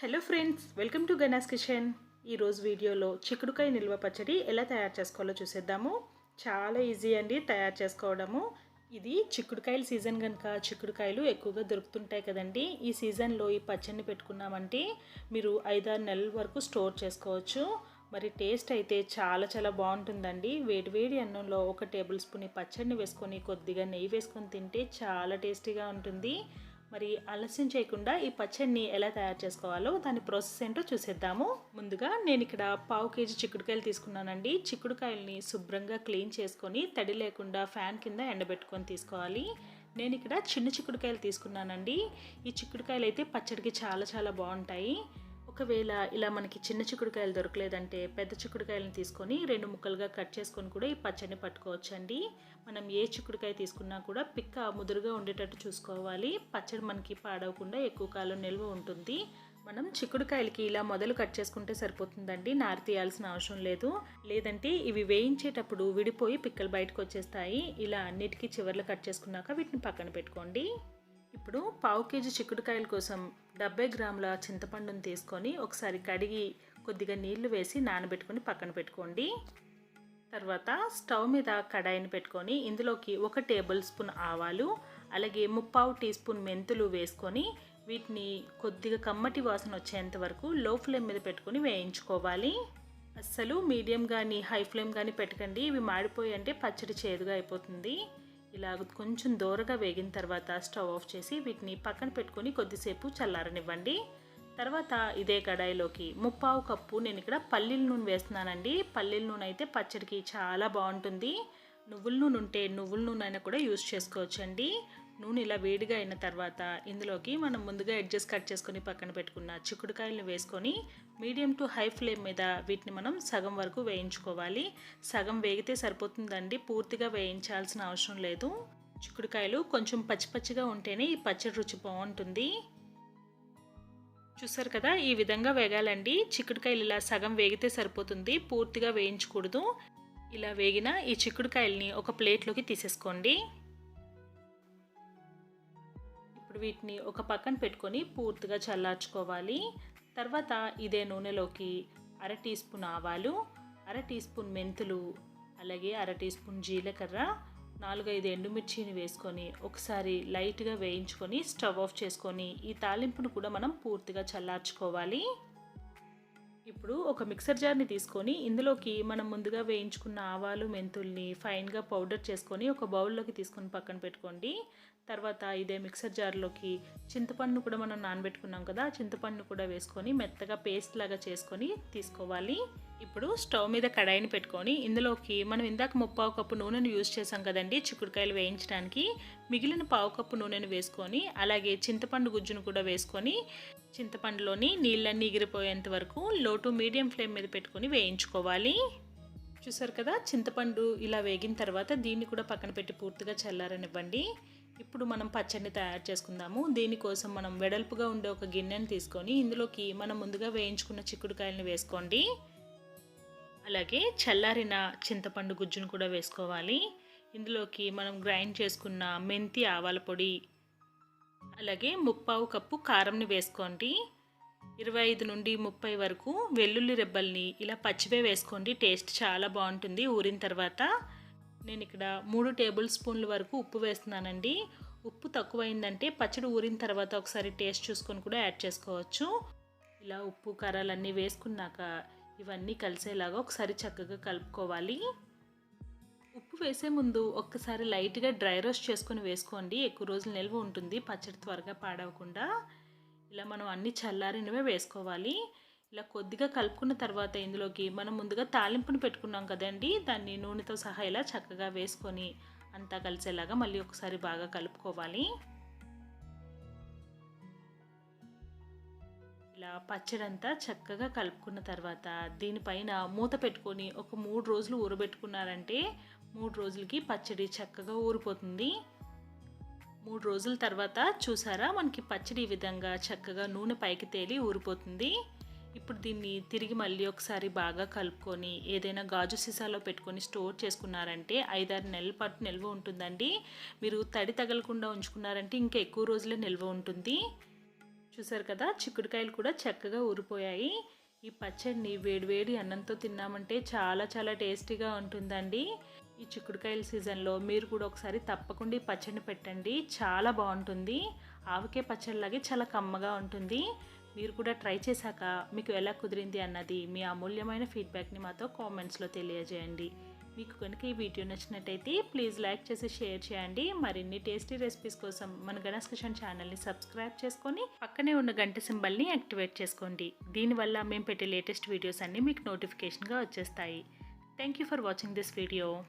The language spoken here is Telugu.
Hello friends welcome to Gana's kitchen ఈరోజు వీడియోలో చిక్కుడుకాయ నిల్వ పచ్చడి ఎలా తయారు చేసుకోవాలో చూసేద్దాము. చాలా ఈజీ అండి తయారు చేసుకోవడము. ఇది చిక్కుడుకాయల సీజన్ కనుక చిక్కుడుకాయలు ఎక్కువగా దొరుకుతుంటాయి కదండి. ఈ సీజన్లో ఈ పచ్చడిని పెట్టుకున్నామంటే మీరు ఐదారు నెలల వరకు స్టోర్ చేసుకోవచ్చు. మరి టేస్ట్ అయితే చాలా చాలా బాగుంటుందండి. వేడివేడి అన్నంలో ఒక టేబుల్ స్పూన్ పచ్చడిని వేసుకొని కొద్దిగా నెయ్యి వేసుకొని తింటే చాలా టేస్టీగా ఉంటుంది. మరి ఆలస్యం చేయకుండా ఈ పచ్చడిని ఎలా తయారు చేసుకోవాలో దాని ప్రాసెస్ ఏంటో చూసేద్దాము. ముందుగా నేను ఇక్కడ పావు కేజీ చిక్కుడుకాయలు తీసుకున్నానండి. చిక్కుడుకాయల్ని శుభ్రంగా క్లీన్ చేసుకొని తడి లేకుండా ఫ్యాన్ కింద ఎండబెట్టుకొని తీసుకోవాలి. నేను ఇక్కడ చిన్న చిక్కుడుకాయలు తీసుకున్నానండి. ఈ చిక్కుడుకాయలు అయితే పచ్చడికి చాలా చాలా బాగుంటాయి. ఒకవేళ ఇలా మనకి చిన్న చిక్కుడుకాయలు దొరకలేదంటే పెద్ద చిక్కుడుకాయలను తీసుకొని రెండు ముక్కలుగా కట్ చేసుకొని కూడా ఈ పచ్చడిని పట్టుకోవచ్చండి. మనం ఏ చిక్కుడుకాయ తీసుకున్నా కూడా పిక్క ముదురుగా ఉండేటట్టు చూసుకోవాలి. పచ్చడి మనకి పాడవకుండా ఎక్కువ కాలం నిల్వ ఉంటుంది. మనం చిక్కుడుకాయలకి ఇలా మొదలు కట్ చేసుకుంటే సరిపోతుందండి. నారు తీయాల్సిన అవసరం లేదు. లేదంటే ఇవి వేయించేటప్పుడు విడిపోయి పిక్కలు బయటకు వచ్చేస్తాయి. ఇలా అన్నిటికీ చివర్లు కట్ చేసుకున్నాక వీటిని పక్కన పెట్టుకోండి. ఇప్పుడు పావు కేజీ చిక్కుడుకాయల కోసం డెబ్బై గ్రాముల చింతపండుని తీసుకొని ఒకసారి కడిగి కొద్దిగా నీళ్ళు వేసి నానబెట్టుకొని పక్కన పెట్టుకోండి. తర్వాత స్టవ్ మీద కడాయిని పెట్టుకొని ఇందులోకి ఒక టేబుల్ స్పూన్ ఆవాలు అలాగే ముప్పావు టీ స్పూన్ మెంతులు వేసుకొని వీటిని కొద్దిగా కమ్మటి వాసన వచ్చేంత వరకు లో ఫ్లేమ్ మీద పెట్టుకొని వేయించుకోవాలి. అస్సలు మీడియం కానీ హై ఫ్లేమ్ కానీ పెట్టకండి. ఇవి మాడిపోయి అంటే పచ్చడి చేదుగా అయిపోతుంది. ఇలా కొంచెం దూరగా వేగిన తర్వాత స్టవ్ ఆఫ్ చేసి వీటిని పక్కన పెట్టుకొని కొద్దిసేపు చల్లారనివ్వండి. తర్వాత ఇదే కడాయిలోకి ముప్పావు కప్పు నేను ఇక్కడ పల్లీల నూనె వేస్తున్నానండి. పల్లీల నూనె అయితే పచ్చడికి చాలా బాగుంటుంది. నువ్వుల నూనె ఉంటే నువ్వుల నూనె అయినా కూడా యూస్ చేసుకోవచ్చండి. నూనె ఇలా వేడిగా అయిన తర్వాత ఇందులోకి మనం ముందుగా అడ్జస్ట్ కట్ చేసుకొని పక్కన పెట్టుకున్న చిక్కుడుకాయలను వేసుకొని మీడియం టు హై ఫ్లేమ్ మీద వీటిని మనం సగం వరకు వేయించుకోవాలి. సగం వేగితే సరిపోతుందండి. పూర్తిగా వేయించాల్సిన అవసరం లేదు. చిక్కుడుకాయలు కొంచెం పచ్చి పచ్చిగా ఉంటేనే ఈ పచ్చడి రుచి బాగుంటుంది. చూసారు కదా ఈ విధంగా వేగాలండి. చిక్కుడుకాయలు ఇలా సగం వేగితే సరిపోతుంది. పూర్తిగా వేయించకూడదు. ఇలా వేగిన ఈ చిక్కుడుకాయల్ని ఒక ప్లేట్లోకి తీసేసుకోండి. ఇప్పుడు వీటిని ఒక పక్కన పెట్టుకొని పూర్తిగా చల్లార్చుకోవాలి. తర్వాత ఇదే నూనెలోకి అర టీ స్పూన్ ఆవాలు అర టీ స్పూన్ మెంతులు అలాగే అర టీ స్పూన్ జీలకర్ర నాలుగైదు ఎండుమిర్చిని వేసుకొని ఒకసారి లైట్గా వేయించుకొని స్టవ్ ఆఫ్ చేసుకొని ఈ తాలింపును కూడా మనం పూర్తిగా చల్లార్చుకోవాలి. ఇప్పుడు ఒక మిక్సర్ జార్ని తీసుకొని ఇందులోకి మనం ముందుగా వేయించుకున్న ఆవాలు మెంతుల్ని ఫైన్గా పౌడర్ చేసుకొని ఒక బౌల్లోకి తీసుకొని పక్కన పెట్టుకోండి. తర్వాత ఇదే మిక్సర్ జార్లోకి చింతపండు కూడా మనం నానబెట్టుకున్నాం కదా చింతపండు కూడా వేసుకొని మెత్తగా పేస్ట్ లాగా చేసుకొని తీసుకోవాలి. ఇప్పుడు స్టవ్ మీద కడాయిని పెట్టుకొని ఇందులోకి మనం ఇందాక ముప్పావు కప్పు నూనెను యూజ్ చేసాం కదండి చిక్కుడుకాయలు వేయించడానికి. మిగిలిన పావు కప్పు నూనెను వేసుకొని అలాగే చింతపండు గుజ్జును కూడా వేసుకొని చింతపండులోని నీళ్ళన్నీ ఎగిరిపోయేంత వరకు లో టు మీడియం ఫ్లేమ్ మీద పెట్టుకొని వేయించుకోవాలి. చూసారు కదా చింతపండు ఇలా వేగిన తర్వాత దీన్ని కూడా పక్కన పెట్టి పూర్తిగా చల్లారనివ్వండి. ఇప్పుడు మనం పచ్చడిని తయారు చేసుకుందాము. దీనికోసం మనం వెడల్పుగా ఉండే ఒక గిన్నెను తీసుకొని ఇందులోకి మనం ముందుగా వేయించుకున్న చిక్కుడుకాయలను వేసుకోండి. అలాగే చల్లారిన చింతపండు గుజ్జును కూడా వేసుకోవాలి. ఇందులోకి మనం గ్రైండ్ చేసుకున్న మెంతి ఆవాల పొడి అలాగే ముప్పావు కప్పు కారంని వేసుకోండి. ఇరవై ఐదు నుండి ముప్పై వరకు వెల్లుల్లి రెబ్బల్ని ఇలా పచ్చివే వేసుకోండి. టేస్ట్ చాలా బాగుంటుంది. ఊరిన తర్వాత నేను ఇక్కడ మూడు టేబుల్ స్పూన్ల వరకు ఉప్పు వేస్తున్నానండి. ఉప్పు తక్కువైందంటే పచ్చడి ఊరిన తర్వాత ఒకసారి టేస్ట్ చూసుకొని కూడా యాడ్ చేసుకోవచ్చు. ఇలా ఉప్పు కారాలన్నీ వేసుకున్నాక ఇవన్నీ కలిసేలాగా ఒకసారి చక్కగా కలుపుకోవాలి. ఉప్పు వేసే ముందు ఒక్కసారి లైట్గా డ్రై రోస్ట్ చేసుకొని వేసుకోండి. ఎక్కువ రోజులు నిల్వ ఉంటుంది. పచ్చడి త్వరగా పాడవకుండా. ఇలా మనం అన్ని చల్లారినవే వేసుకోవాలి. ఇలా కొద్దిగా కలుపుకున్న తర్వాత ఇందులోకి మనం ముందుగా తాలింపుని పెట్టుకున్నాం కదండి దాన్ని నూనెతో సహా ఇలా చక్కగా వేసుకొని అంతా కలిసేలాగా మళ్ళీ ఒకసారి బాగా కలుపుకోవాలి. ఇలా పచ్చడంతా చక్కగా కలుపుకున్న తర్వాత దీనిపైన మూత పెట్టుకొని ఒక మూడు రోజులు ఊరబెట్టుకున్నారంటే మూడు రోజులకి పచ్చడి చక్కగా ఊరిపోతుంది. మూడు రోజుల తర్వాత చూసారా మనకి పచ్చడి ఈ విధంగా చక్కగా నూనె పైకి తేలి ఊరిపోతుంది. ఇప్పుడు దీన్ని తిరిగి మళ్ళీ ఒకసారి బాగా కలుపుకొని ఏదైనా గాజు సీసాలో పెట్టుకొని స్టోర్ చేసుకున్నారంటే ఐదారు నెలల పాటు నిల్వ ఉంటుందండి. మీరు తడి తగలకుండా ఉంచుకున్నారంటే ఇంకా ఎక్కువ రోజులే నిల్వ ఉంటుంది. చూసారు కదా చిక్కుడుకాయలు కూడా చక్కగా ఊరిపోయాయి. ఈ పచ్చడిని వేడివేడి అన్నంతో తిన్నామంటే చాలా చాలా టేస్టీగా ఉంటుందండి. ఈ చిక్కుడుకాయల సీజన్లో మీరు కూడా ఒకసారి తప్పకుండా ఈ పచ్చడిని పెట్టండి. చాలా బాగుంటుంది. ఆవకే పచ్చడిలాగే చాలా కమ్మగా ఉంటుంది. మీరు కూడా ట్రై చేశాక మీకు ఎలా కుదిరింది అన్నది మీ అమూల్యమైన ఫీడ్బ్యాక్ని మాతో కామెంట్స్లో తెలియజేయండి. మీకు కనుక ఈ వీడియో నచ్చినట్టయితే ప్లీజ్ లైక్ చేసి షేర్ చేయండి. మరిన్ని టేస్టీ రెసిపీస్ కోసం మన గణేష్ కిషన్ ఛానల్ని సబ్స్క్రైబ్ చేసుకొని పక్కనే ఉన్న గంట సింబల్ని యాక్టివేట్ చేసుకోండి. దీనివల్ల మేము పెట్టే లేటెస్ట్ వీడియోస్ అన్నీ మీకు నోటిఫికేషన్గా వచ్చేస్తాయి. Thank you for watching this video